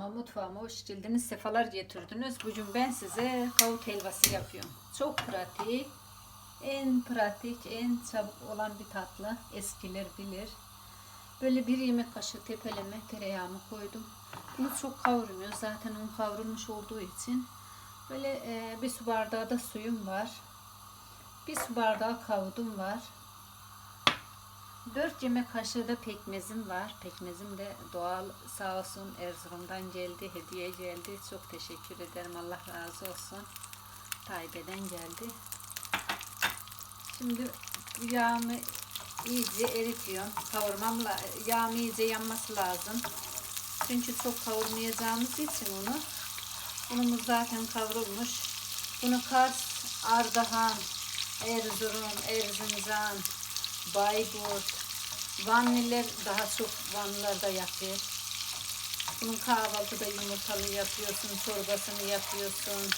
kanalıma, mutfağıma hoş geldiniz. Sefalar getirdiniz. Bugün ben size kavut helvası yapıyorum. Çok pratik. En pratik, en çabuk olan bir tatlı. Eskiler bilir. Böyle bir yemek kaşığı tepeleme tereyağımı koydum. Bunu çok kavurmuyor. Zaten un kavrulmuş olduğu için. Böyle e, bir su bardağı da suyum var. Bir su bardağı kavudum var. 4 yemek kaşığı da pekmezim var. Pekmezim de doğal sağ olsun Erzurum'dan geldi. Hediye geldi. Çok teşekkür ederim. Allah razı olsun. Tayyip'den geldi. Şimdi yağımı iyice eritiyorum. Kavurmamla yağım iyice yanması lazım. Çünkü çok kavurmayacağımız için onu. Unumuz zaten kavrulmuş. Bunu Kars, Ardahan, Erzurum, Erzincan, Bayburt, Vanliler daha çok Vanlılar da yapıyor. Bunun kahvaltıda yumurtalı yapıyorsun, çorbasını yapıyorsun.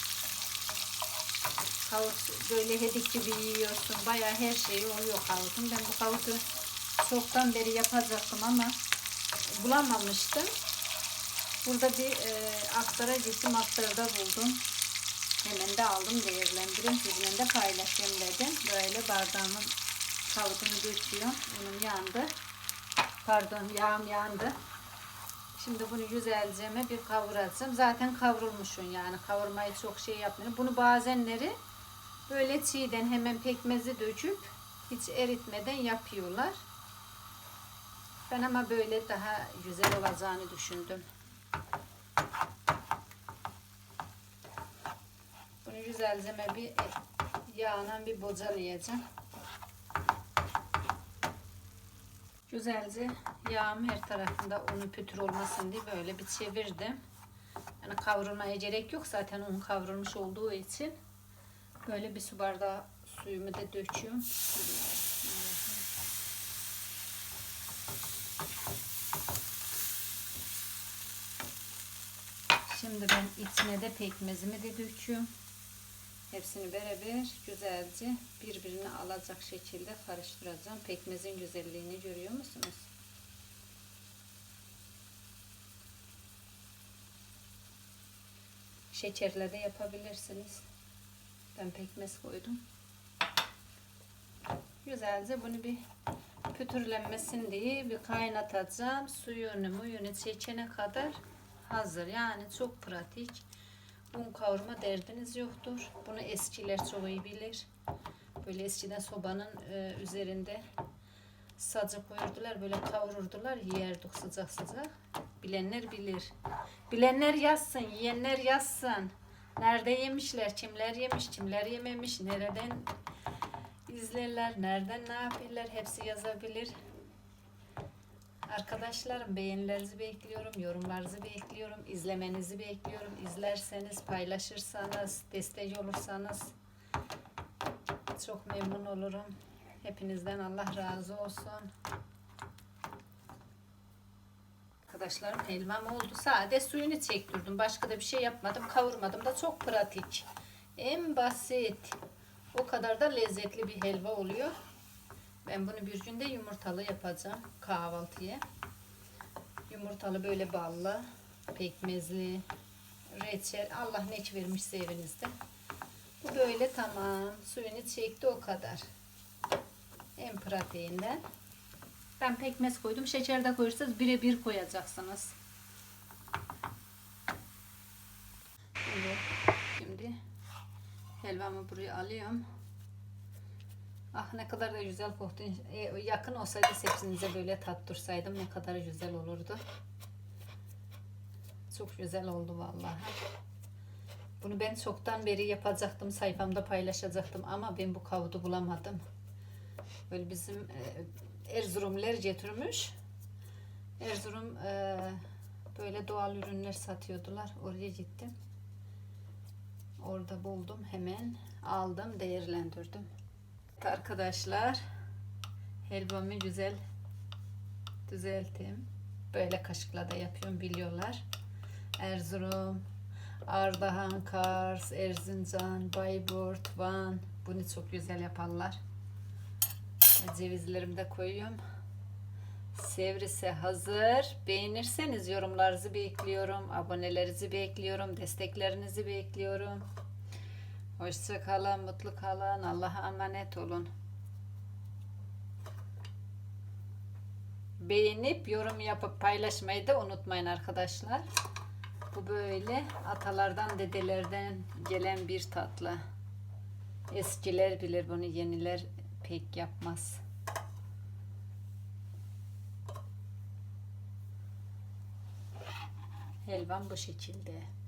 Kavut böyle hedik gibi yiyorsun. Bayağı her şeyi oluyor kavutun. Ben bu kavutu çoktan beri yapacaktım ama bulamamıştım. Burada bir e, aktara gittim, aktarda buldum. Hemen de aldım, değerlendireyim. Sizinle de paylaşayım dedim. Böyle bardağımın kavutunu döküyorum. Unum yandı. Pardon, yağım yandı. Şimdi bunu güzelce bir kavuracağım. Zaten kavrulmuşun yani. Kavurmayı çok şey yapmıyorum. Bunu bazenleri böyle çiğden hemen pekmezi döküp hiç eritmeden yapıyorlar. Ben ama böyle daha güzel olacağını düşündüm. Bunu güzelce bir yağla bir bocalayacağım. Güzelce yağım her tarafında unu pütür olmasın diye böyle bir çevirdim. Yani kavrulmaya gerek yok zaten un kavrulmuş olduğu için. Böyle bir su bardağı suyumu da döküyorum. Şimdi ben içine de pekmezimi de döküyorum. Hepsini beraber güzelce birbirine alacak şekilde karıştıracağım. Pekmezin güzelliğini görüyor musunuz? Şekerle de yapabilirsiniz. Ben pekmez koydum. Güzelce bunu bir pütürlenmesin diye bir kaynatacağım. Suyunu muyunu çekene kadar hazır. Yani çok pratik. Un kavurma derdiniz yoktur. Bunu eskiler çok iyi bilir. Böyle eskiden sobanın e, üzerinde sacı koyurdular. Böyle kavururdular. Yerdik sıcak sıcak. Bilenler bilir. Bilenler yazsın. Yiyenler yazsın. Nerede yemişler? Kimler yemiş? Kimler yememiş? Nereden izlerler? Nereden ne yapıyorlar? Hepsi yazabilir. Arkadaşlarım beğenilerinizi bekliyorum, yorumlarınızı bekliyorum, izlemenizi bekliyorum. İzlerseniz, paylaşırsanız, destek olursanız çok memnun olurum. Hepinizden Allah razı olsun. Arkadaşlarım helvam oldu. Sade suyunu çektirdim. Başka da bir şey yapmadım. Kavurmadım da çok pratik. En basit. O kadar da lezzetli bir helva oluyor. Ben bunu bir günde yumurtalı yapacağım kahvaltıya. Yumurtalı böyle ballı, pekmezli, reçel. Allah ne vermişse evinizde. Bu böyle tamam. Suyunu çekti o kadar. En pratiğinden. Ben pekmez koydum. Şeker de koyarsanız birebir koyacaksınız. Evet. Şimdi helvamı buraya alıyorum. Ah ne kadar da güzel koktu. E, yakın olsaydı hepsinize böyle tattırsaydım ne kadar güzel olurdu. Çok güzel oldu vallahi. Bunu ben çoktan beri yapacaktım. Sayfamda paylaşacaktım ama ben bu kavudu bulamadım. Böyle bizim e, Erzurumlar getirmiş. Erzurum e, böyle doğal ürünler satıyordular. Oraya gittim. Orada buldum hemen aldım değerlendirdim. Arkadaşlar helvamı güzel düzelttim. Böyle kaşıkla da yapıyorum biliyorlar. Erzurum, Ardahan, Kars, Erzincan, Bayburt, Van. Bunu çok güzel yaparlar. Cevizlerimi de koyuyorum. Sevrisi hazır. Beğenirseniz yorumlarınızı bekliyorum. Abonelerinizi bekliyorum. Desteklerinizi bekliyorum. Hoşça kalın, mutlu kalın. Allah'a emanet olun. Beğenip yorum yapıp paylaşmayı da unutmayın arkadaşlar. Bu böyle atalardan dedelerden gelen bir tatlı. Eskiler bilir bunu yeniler pek yapmaz. Helvam bu şekilde.